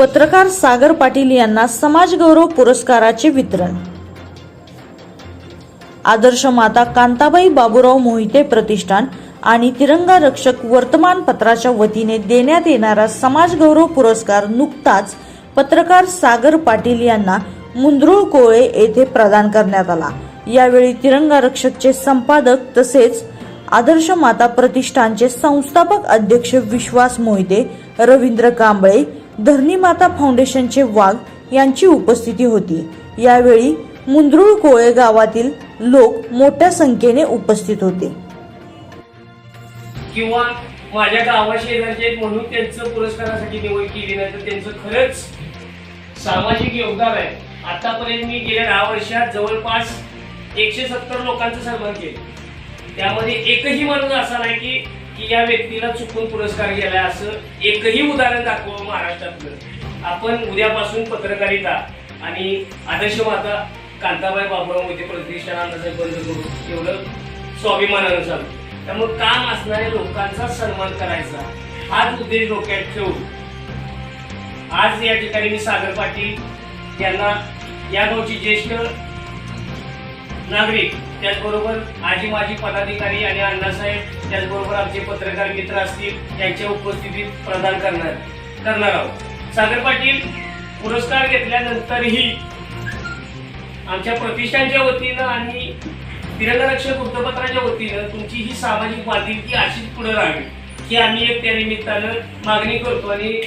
पत्रकार सागर पाटील यांना समाजगौरव पुरस्काराचे वितरण. आदर्श माता कांताबाई बाबूराव मोहिते प्रतिष्ठान आणि तिरंगा रक्षक वर्तमानपत्राच्या वतीने देण्यात येणारा समाजगौरव पुरस्कार नुकताच पत्रकार सागर पाटील यांना मुंद्रुळ कोळे येथे प्रदान करण्यात आला. यावेळी तिरंगा रक्षकचे संपादक तसेच आदर्श माता प्रतिष्ठानचे संस्थापक अध्यक्ष विश्वास मोहिते रवींद्र कांबळे धरणी माता फाउंडेशनचे वाघ यांची उपस्थिती होती. यावेळी मुंद्रुळ कोळे गावातील लोक मोठ्या संख्येने उपस्थित होते. किंवा माझ्या गावाशेजारचे म्हणून त्यांचं पुरस्कारासाठी निवड केली नाही तर त्यांचं खरंच सामाजिक योगदान आहे. आतापर्यंत मी गेल्या दहा वर्षात जवळपास एकशे सत्तर लोकांचं सन्मान केला. त्यामध्ये एकही माणूस असा नाही की की या व्यक्तीला चुकून पुरस्कार गेलाय असं एकही उदाहरण दाखवा महाराष्ट्रातलं. आपण उद्यापासून पत्रकारिता आणि आदर्श माता कांताबाई बाबुराव मोहिते प्रतिष्ठान अंदाजे बंद करू एवढं स्वाभिमानानं चालू. त्यामुळे काम असणाऱ्या लोकांचा सन्मान करायचा. हाच उद्देश डोक्यात ठेवून आज या ठिकाणी मी सागर पाटील यांना या गावची ज्येष्ठ नागरिक त्याचबरोबर आजी माजी पदाधिकारी आणि अण्णासाहेब त्याचबरोबर आमचे पत्रकार मित्र असतील यांच्या उपस्थितीत प्रदान करणार करणार आहोत. सागर पाटील पुरस्कार घेतल्यानंतरही आमच्या प्रतिष्ठानच्या वतीनं आणि तिरंगरक्षक वृत्तपत्राच्या वतीनं तुमची ही सामाजिक बांधिलकी अशीच पुढे राहावी ही आम्ही एक त्या निमित्तानं मागणी करतो आणि